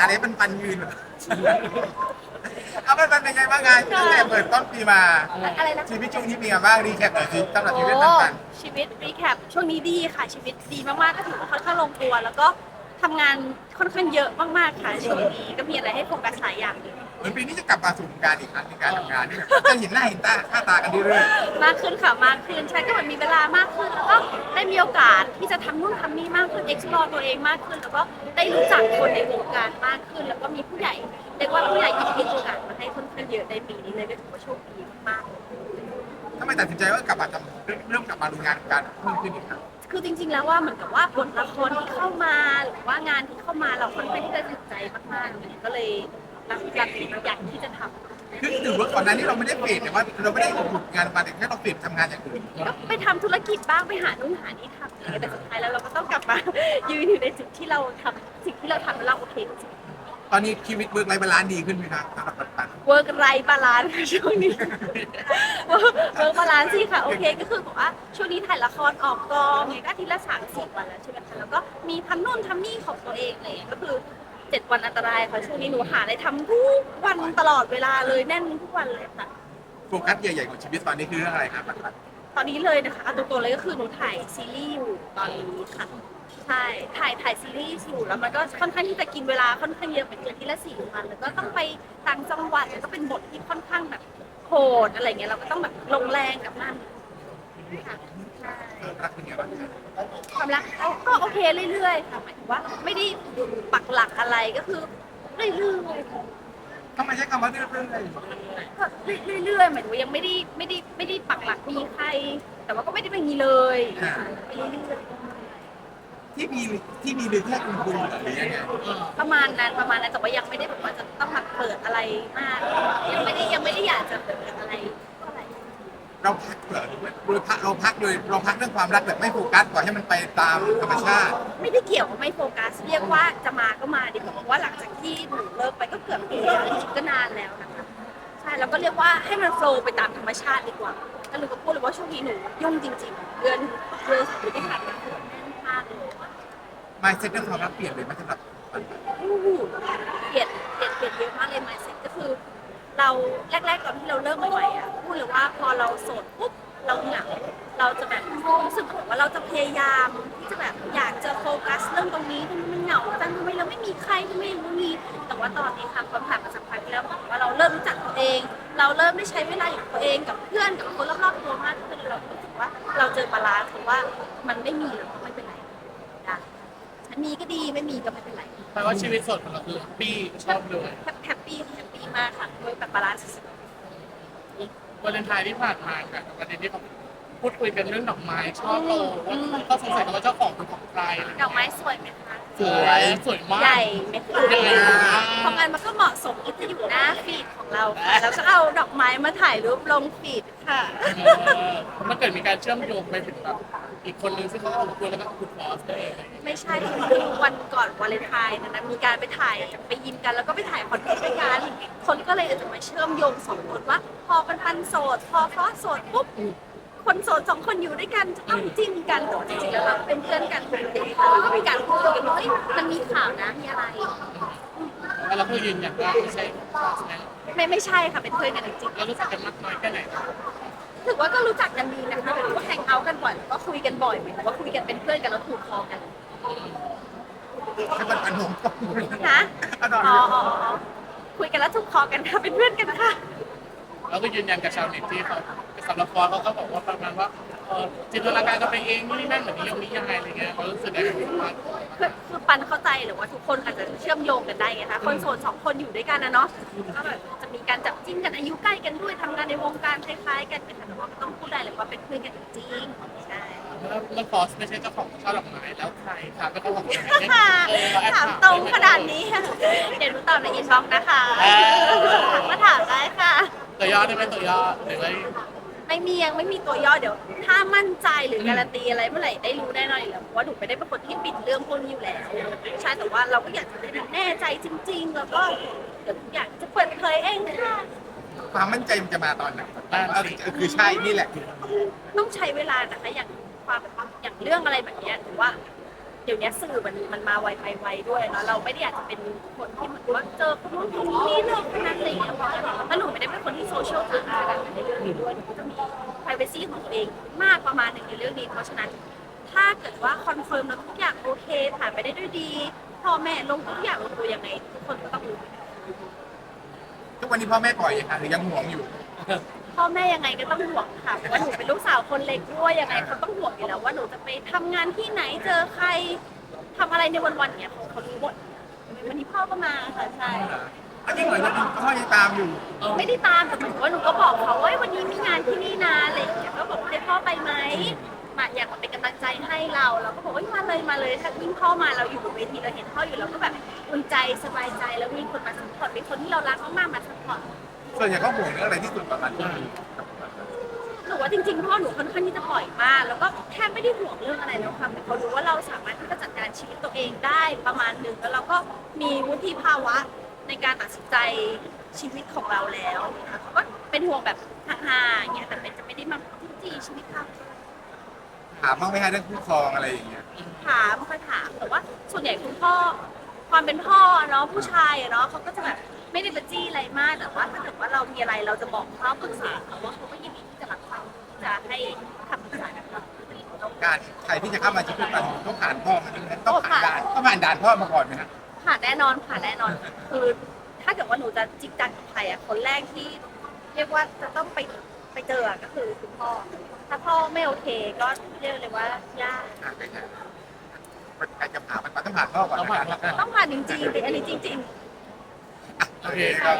อะไรมันปันยืนเหรอเอามันเป็นยังไงบ้างงานตั้งแต่เปิดต้นปีมา อะไรนะชีวิตช่วงนี้เป็นยังไงบ้างรีแคปหน่อยสิสำหรับชีวิตโอ้ปันชีวิตรีแคปช่วงนี้ดีค่ะ ชีวิตดีมากๆก็ถือว่าค่อนข้างลงตัว แล้วก็ทำงานค่อนข้างเยอะมากๆค่ะช่วงนี้ก็มีอะไรให้โฟกัสหลายอย่างเลยๆ เหมือนปีนี้จะกลับมาสู่วงการอีกครั้งในการทำงานที่แบบจะเห็นหน้าเห็นตาค่าตากันเรื่อยมากขึ้นค่ะมากขึ้นใช่ก็เหมือนมีเวลามากขึ้น แล้วก็ได้มีโอกาสที่จะทำนู่นทำนี่มากขึ้น explore ตัวเองมากขึ้น แล้วก็ได้รู้จักคนในวงการมากขึ้น แล้วก็มีผู้ใหญ่เรียกว่าผู้ใหญ่หยิบยื่นโอกาสมาให้ค่อนข้างเยอะในปีนี้เลยก็ถือว่าโชคดีมากๆ ๆทำไมตัดสินใจว่ากลับมาทำเริ่มกลับมาดูงานการเพิ่มขึ้นอีกครั้งคือจริงๆ แล้วว่าเหมือนกับว่าบทละครที่เข้ามาหรือว่างานที่เข้ามาเราค่อนข้างที่จะสนใจมากๆเนี่ยก็เลย รับรับอยากที่จะทำ คือถือว่าก่อนหน้านี้เราไม่ได้เปลี่ยนแต่ว่าเราไม่ได้หยุดงานมาแต่แค่เราเปลี่ยนทำงานอย่างอื่นก็ไปทำธุรกิจบ้างไปหานู่นหานี่ทำอะไรอย่างเงี้ยแต่สุดท้ายแล้วเราก็ต้องกลับมา ยืนอยู่ในจุดที่เราทำสิ่งที่เราทำแล้วเราโอเคจริงตอนนี้ชีวิตเวิร์กไลฟ์บาลานซ์ดีขึ้นไหมครับสำหรับปันปันเวิร์กไรบาลานซ์ค่ะช่วงนี้เวิร์กบาลานซ์สิค่ะโอเคก็คือบอกว่าช่วงนี้ถ่ายละครออกกองเนี่ยก็อาทิตย์ละสามสี่วันแล้วใช่ไหมคะแล้วก็มีทำนู่นทำนี่ของตัวเองอะไรอย่างเลยก็คือ เจ็ดวันอันตรายค่ะช่วงนี้หนูหาอะไรทำทุกวันตลอดเวลาเลยแน่นทุกวันเลยค่ะ โฟกัสใหญ่ๆของชีวิตตอนนี้คือเรื่องอะไรครับปันปันตอนนี้เลยนะคะเอาตรงๆเลยก็คือหนูถ่ายซีรีส์อยู่ตอนนี้ค่ะใช่ถ่ายถ่ายซีรีส์อยู่แล้วมันก็ค่อนข้างที่จะกินเวลาค่อนข้างเยอะเป็นเดือนที่ละสี่วันแล้วก็ต้องไปต่างจังหวัดแล้วก็เป็นบทที่ค่อนข้างแบบโหดอะไรเงี้ยเราก็ต้องแบบลงแรงกับมันค่ะใช่ รักเป็นไงบ้างครับความรักก็ก็โอเคเรื่อยๆค่ะหมายถึงว่าไม่ได้ปักหลักอะไรก็คือเรื่อยๆ ทำไมใช้คำว่าเรื่องเรื่องอะไรก็เรื่อยๆหมายถึงว่ายังไม่ได้ไม่ได้ไม่ได้ปักหลักมีใคร แต่ว่าก็ไม่ได้เป็นอย่างนี้เลยไปเรื่อยที่มีที่มีหรือแค่คุณคุณเหรอหรือยังไงๆประมาณนั้นประมาณนั้นแต่ว่ายังไม่ได้แบบว่าจะต้องมาเปิดอะไรมาก ยังไม่ได้ยังไม่ เราพักเหรอหรือว่าโดยพักเราพักโดยเราพักเรื่องความรักแบบไม่โฟกัสปล่อยให้มันไปตามธรรมชาติ ไม่ได้เกี่ยวกับไม่โฟกัส เรียกว่าจะมาก็มาดีกว่าเพราะว่าหลังจากที่หนูเลิกไปก็เกือบปีแล้วจริงๆก็นานแล้วนะคะใช่แล้วก็เรียกว่าให้มันโฟลว์ไปตามธรรมชาติดีกว่าแล้วหนูก็พูดเลยว่าช่วงนี้หนูยุ่งจริง ๆ เดือนเดือนหรือที่ผ่านมาคือแน่นมากเลยมาเซ็ตเรื่องความรักเปลี่ยนเลยไหมสำหรับปันปัน โอ้โหเปลี่ยนเปลี่ยนเปลี่ยนเยอะมากเลย mindset ก็คือ เราแรกๆตอนที่เราเริ่มใหม่ๆอะพูดเลยว่าพอเราโสดปุ๊บเราเหงาเราจะแบบรู้สึกเหมือนว่าเราจะพยายามที่จะแบบอยากจะโฟกัสเรื่องตรงนี้ทำไมมันเหงาจังทำไมเราไม่มีใครทำไมรู้มีแต่ว่าตอนนี้ค่ะพอผ่านมาสักพักแล้วเหมือนว่าเราเริ่มรู้จักตัวเอง เราเริ่มได้ใช้เวลาอยู่กับตัวเองกับเพื่อนกับคนรอบๆตัวมากขึ้นเรารู้สึกว่าเราเจอบาลานซ์คือว่ามันไม่มีแล้วก็ไม่เป็นไรนะมีก็ดีไม่มีก็ไม่เป็นไรแปลว่าชีวิตโสดของเราคือแฮปปี้ชอบเลยแฮปแฮปปี้แฮปปี้ มากค่ะด้วยแบบบาลานซ์สุดวาเลนไทน์ที่ผ่านมาค่ะกับประเด็นที่เขาพูดคุยกันเรื่องดอกไม้ชอบโตว่าเขาสงสัยกันว่าเจ้าของเป็นของใครอะไรๆดอกไม้สวยไหมคะ สวยสวยมากใหญ่ไหมคะใหญ่มาก เพราะงั้นมันก็เหมาะสมที่จะอยู่หน้าฟีดของเราค่ะแล้วก็เอาดอกไม้มาถ่ายรูปลงฟีดค่ะเออ มันเกิดมีการเชื่อมโยงไปถึงแบบอีกคนนึงซึ่งเขาเอาคุณแล้วก็คุณฟอสด้วยไม่ใช่คือวันก่อนวาเลนไทน์นะนะมีการไปถ่ายไปยิมกันแล้วก็ไปถ่ายคอนเทนต์ด้วยกันคนก็เลยอาจจะมาเชื่อมโยงสองคนว่า พอปันปันโสด พอฟอสโสดปุ๊บคนโสดสองคนอยู่ด้วยกันจะต้องจิ้นกันแต่ว่าจริงๆแล้วเราเป็นเพื่อนกันปกติแล้วก็มีการพูดคุยกันว่าเฮ้ยมันมีข่าวนะมีอะไรแล้วเราก็ยืนยันว่าไม่ใช่ของฟอสนะไม่ไม่ใช่ค่ะเป็นเพื่อนกันจริงเรารู้สึกกันมากน้อยแค่ไหนๆ ถือว่าก็รู้จักกันดีนะคะถือว่าแฮงเอาท์กันบ่อยก็คุยกันบ่อยหมายถึงว่าคุยกันเป็นเพื่อนกันแล้วถูกคอกัน ให้ปันปันผมต้องนะเอาดอกอ๋ออ๋ออ๋อคุยกันแล้วถูกคอกันค่ะเป็นเพื่อนกันค่ะเราก็ยืนยันกับชาวเน็ตที่เขาสำหรับฟอสเขาก็บอกว่าประมาณว่าเออจินตนาการกันไปเองนู่นนี่นั่นเหมือนนิยมนิยายอะไรเงี้ยเขารู้สึกได้กับฟอสคือคือปันเข้าใจหรือว่าทุกคนอาจจะเชื่อมโยงกันได้ไงคะคนโสดสองคนอยู่ด้วยกันนะเนาะก็แบบจะมีการจับจิ้นกันอายุใกล้กันด้วยทำงานในวงการคล้ายๆกันเป็นแต่ว่าก็ต้องพูดได้เลยว่าเป็นเพื่อนกันจริงๆใช่แล้วแล้วฟอสไม่ใช่เจ้าของช่อดอกไม้แล้วใครถามเป็นเจ้าของดอกไม้ค่ะเออเราแอบถามตรงขนาดนี้เดี๋ยวหนูตอบในอินบ็อกซ์นะคะมาถามได้ค่ะ ตัวย่อได้ไหมตัวย่อหรือว่า ไม่มียังไม่มีตัวย่อเดี๋ยว ถ้ามั่นใจหรือการันตีอะไรเมื่อไหร่ได้รู้แน่นอนอยู่แล้วเพราะว่าหนูไม่ได้เป็นคนที่ปิดเรื่องพวกนี้อยู่แล้วใช่แต่ว่าเราก็อยากจะได้แน่ใจจริง ๆ แล้วก็เดี๋ยวทุกอย่างจะเปิดเผยเองค่ะ ความมั่นใจมันจะมาตอนไหนเอาคือใช่นี่แหละ ต้องใช้เวลานะคะอย่างความอย่างเรื่องอะไรแบบเนี้ยถือว่า เดี๋ยวนี้สื่อมันมันมาไวไปไวด้วยเนาะเราไม่ได้อยากจะเป็นคนที่เหมือนว่าเจอคนนู้นคนนี้เรื่องคนนั้นอะไรอย่างเงี้ยเพราะแล้วหนูไม่ได้เป็นคนที่โซเชียลถึงขนาดนั้นในเรื่ องนี้ด้วยหนูก็จะมี p r i เวซีของตัวเองมากประมาณหนึ่งในเรื่องนี้ เพราะฉะนั้น ถ้าเกิดว่าคอนเฟิร์มแล้วทุกอย่างโอเคผ่านไปได้ด้วยดีพ่อแม่ลงทุกอย่างลงตัวยังไงทุกคนก็ต้องรู้ทุกวันนี้พ่อแม่ปล่อยยังคะหรือยังห่วงอยู่ พ่อแม่ยังไงก็ต้องห่วงค่ะเพราะว่าหนูเป็นลูกสาวคนเล็กด้วยยังไงเขาต้องห่วงอยู่แล้วว่าหนูจะไปทำงานที่ไหนเจอใครทำอะไรในวันๆเนี้ยเขาเขารู้หมดวันนี้พ่อก็มาค่ะใช่ อันนี้เหมือนว่าพ่อยังตามอยู่ไม่ได้ตามแต่เหมือนว่าหนูก็บอกเขาว่าวันนี้มีงานที่นี่นะอะไรอย่างเงี้ยก็บอกให้พ่อไปไหมมาอยากมาเป็นกำลังใจให้เราเราก็บอกว่ามาเลยมาเลยถ้ายิ่งพ่อมาเราอยู่บนเวทีเราเห็นพ่ออยู่เราก็แบบอุ่นใจสบายใจแล้วมีคนมาสปอร์ตเป็นคนที่เรารักมากๆมาสปอร์ตส่วนใหญ่เขาห่วงเรื่องอะไรที่สุดประมาณนี้หนูว่าจริงๆพ่อหนูค่อนข้างที่จะปล่อยมากแล้วก็แทบไม่ได้ห่วงเรื่องอะไรแล้วค่ะแต่เขารู้ว่าเราสามารถที่จะจัดการชีวิตตัวเองได้ประมาณหนึ่งแล้วเราก็มีวุฒิภาวะ ในการตัดสินใจชีวิตของเราแล้วค่ะเขาก็เป็นห่วงแบบห่างๆอย่างเงี้ยแต่เป็นจะไม่ได้มาจี้ชีวิตเราถามบ้างไหมคะเรื่องคู่ครองอะไรอย่างเงี้ยถามค่อยถามแต่ว่า ส่วนใหญ่คุณพ่อความเป็นพ่อเนาะผู้ชายอะเนาะเขาก็จะแบบไม่ได้ไปจี้อะไรมากแต่ว่าถ้าเกิดว่าเรามีอะไรเราจะบอกเขาปรึกษาเขาว่าเขาก็ยินดีที่จะรับฟังที่จะให้คำปรึกษากับเราการใครที่จะเข้ามาชีวิตเราต้องผ่านพ่อมันต้องผ่านด่านต้องผ่านด่านพ่อมาก่อนไหมฮะ ผ่านแน่นอนผ่านแน่นอน คือถ้าเกิดว่าหนูจะจริงจังกับใครอะคนแรกที่ เรียกว่าจะต้องไปไปเจออะก็คือคุณพ่อ ถ้าพ่อไม่โอเคก็เรียกเลยว่ายาก อะใครจะผ่านมันต้องผ่านพ่อก่อนต้องผ่านนะครับต้องผ่านจริงๆอันนี้จริง ๆ โอเคครับ